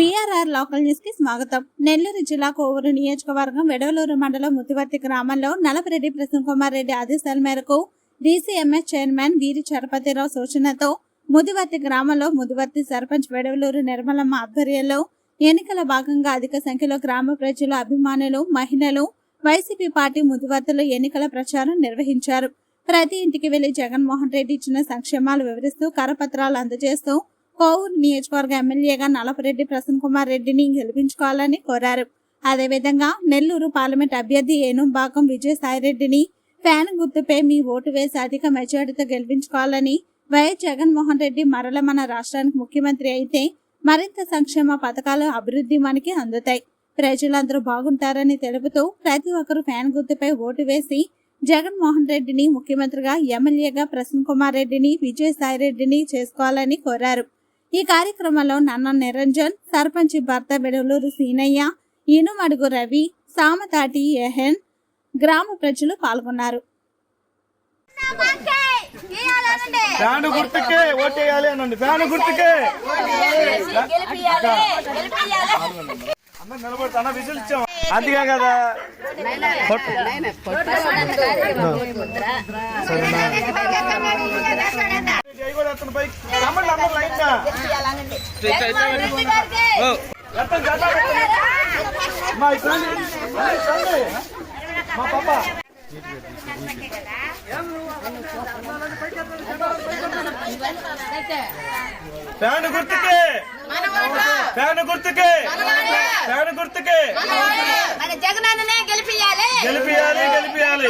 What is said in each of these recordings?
BRR local న్యూస్కి స్వాగతం. నెల్లూరు జిల్లా కోవూరు నియోజకవర్గం వెడవలూరు మండలం ముత్తివర్తి గ్రామంలో నలపరెడ్డి ప్రసన్న కుమార్ రెడ్డి ఆదేశాల మేరకు డీసీఎంఎస్ చైర్మన్ వీరి చరపతిరావు సూచనతో ముదివర్తి గ్రామంలో ముదివర్తి సర్పంచ్ వెడవలూరు నిర్మలమ్మ ఆధ్వర్యంలో ఎన్నికల భాగంగా అధిక సంఖ్యలో గ్రామ ప్రజలు అభిమానులు మహిళలు వైసీపీ పార్టీ ముదివర్తిలో ఎన్నికల ప్రచారం నిర్వహించారు. ప్రతి ఇంటికి వెళ్ళి జగన్మోహన్ రెడ్డి ఇచ్చిన సంక్షేమాలు వివరిస్తూ కరపత్రాలు అందజేస్తూ కోవూరు నియోజకవర్గ ఎమ్మెల్యేగా నలపరెడ్డి ప్రసన్న కుమార్ రెడ్డిని గెలిపించుకోవాలని కోరారు. అదేవిధంగా నెల్లూరు పార్లమెంట్ అభ్యర్థి ఏనుంబాకం విజయసాయిరెడ్డిని ఫ్యాన్ గుర్తుపై మీ ఓటు వేసి అధిక మెజార్టీతో గెలిపించుకోవాలని వైఎస్ జగన్మోహన్ రెడ్డి మరల మన రాష్ట్రానికి ముఖ్యమంత్రి అయితే మరింత సంక్షేమ పథకాలు అభివృద్ధి మనకి అందుతాయి. ప్రజలందరూ బాగుంటారని తెలుపుతూ ప్రతి ఒక్కరూ ఫ్యాన్ గుర్తుపై ఓటు వేసి జగన్మోహన్ రెడ్డిని ముఖ్యమంత్రిగా ఎమ్మెల్యేగా ప్రసన్న కుమార్ రెడ్డిని విజయసాయి రెడ్డిని చేసుకోవాలని కోరారు. ఈ కార్యక్రమంలో నన్న నిరంజన్ సర్పంచ్ భర్త బెడలూరు సీనయ్య ఇనుమడుగు రవి సామతాటి ఎహెన్ గ్రామ ప్రజలు పాల్గొన్నారు ఫ్యాన్ గుర్తుకే ఓటేయాలి అనండి ఫ్యాన్ గుర్తుకే అందరు నిలబడుతున్నా విజిల్ ఇచ్చాం అందుకే కదా. ఎత్తండి పైకి. రమ్మండి అందరు లైన్గా. ఎత్తండి, జెండా పెట్టండి. మా ఇక్కడ రండి. రండి, రండి. మా పాప ఫ్యాన్ గుర్తుకే ఫ్యాన్ గుర్తుకే ఫ్యాన్ గుర్తుకే మన జగనన్ననే గెలిపియాలి గెలిపియాలి గెలిపియాలి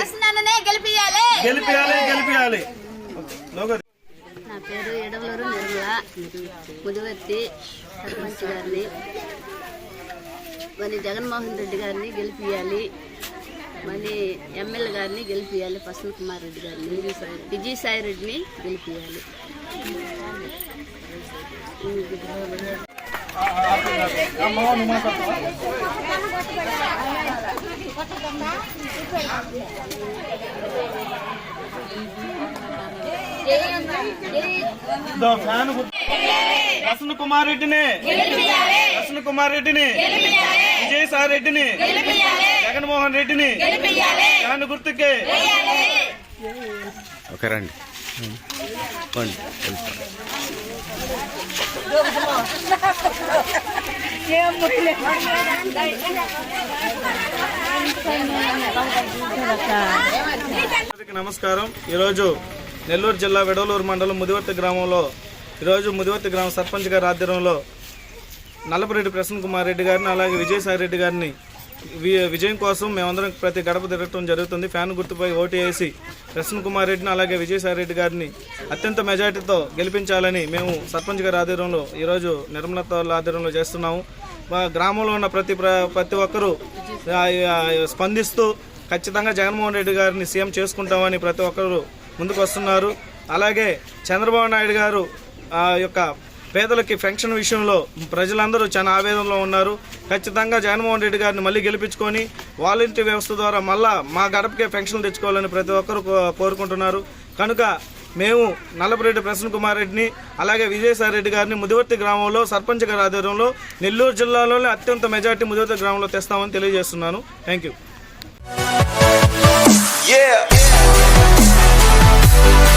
గెలిపియాలి గెలిపియాలి గెలిపియాలి లోగో పేరు ఎడవలూరు నిర్మల ముదివర్తి సర్పంచ్ గారిని. మళ్ళీ జగన్మోహన్ రెడ్డి గారిని గెలిపియాలి. మళ్ళీ ఎమ్మెల్యే గారిని గెలిపియాలి ప్రసన్న కుమార్ రెడ్డి గారిని విజయసాయి రెడ్డిని గెలిపియాలి. అమ్మా నువ్వు ఫ్యాన్ గుర్తు ప్రసన్న కుమార్ రెడ్డిని ప్రసన్న కుమార్ రెడ్డిని విజయసాయి రెడ్డిని జగన్మోహన్ రెడ్డిని ఫ్యాన్ గుర్తుకే ఓకే రండి. నమస్కారం. ఈరోజు నెల్లూరు జిల్లా వెడవలూరు మండలం ముదివర్తి గ్రామంలో ఈరోజు ముదివర్తి గ్రామ సర్పంచ్ గారి ఆధ్వర్యంలో నల్లపరెడ్డి ప్రసన్న కుమార్ రెడ్డి గారిని అలాగే విజయసాయి రెడ్డి గారిని వి- విజయం కోసం మేమందరం ప్రతి గడప తిరగటం జరుగుతుంది. ఫ్యాన్ గుర్తుపై ఓటు వేసి ప్రసన్న కుమార్ రెడ్డిని అలాగే విజయసాయి రెడ్డి గారిని అత్యంత మెజార్టీతో గెలిపించాలని మేము సర్పంచ్ గారి ఆధ్వర్యంలో ఈరోజు నిర్మలత వాళ్ళ ఆధ్వర్యంలో చేస్తున్నాము. మా గ్రామంలో ఉన్న ప్రతి ప్ర- ప్రతి ఒక్కరూ స్పందిస్తూ ఖచ్చితంగా జగన్మోహన్ రెడ్డి గారిని సీఎం చేసుకుంటామని ప్రతి ఒక్కరు ముందుకు వస్తున్నారు అలాగే చంద్రబాబు నాయుడు గారు ఆ యొక్క పేదలకి పెన్షన్ విషయంలో ప్రజలందరూ చాలా ఆవేదనలో ఉన్నారు. ఖచ్చితంగా జగన్మోహన్ రెడ్డి గారిని మళ్ళీ గెలిపించుకొని వాలంటీర్ వ్యవస్థ ద్వారా మళ్ళా మా గడపకే పెన్షన్ తెచ్చుకోవాలని ప్రతి ఒక్కరు కో- కోరుకుంటున్నారు. కనుక మేము నల్లపరెడ్డి ప్రసన్న కుమార్ రెడ్డిని అలాగే విజయసాయి రెడ్డి గారిని ముదివర్తి గ్రామంలో సర్పంచ్ గారి ఆధ్వర్యంలో నెల్లూరు జిల్లాలోనే అత్యంత మెజార్టీ ముదివర్తి గ్రామంలో తెస్తామని తెలియజేస్తున్నాను. Thank you Thank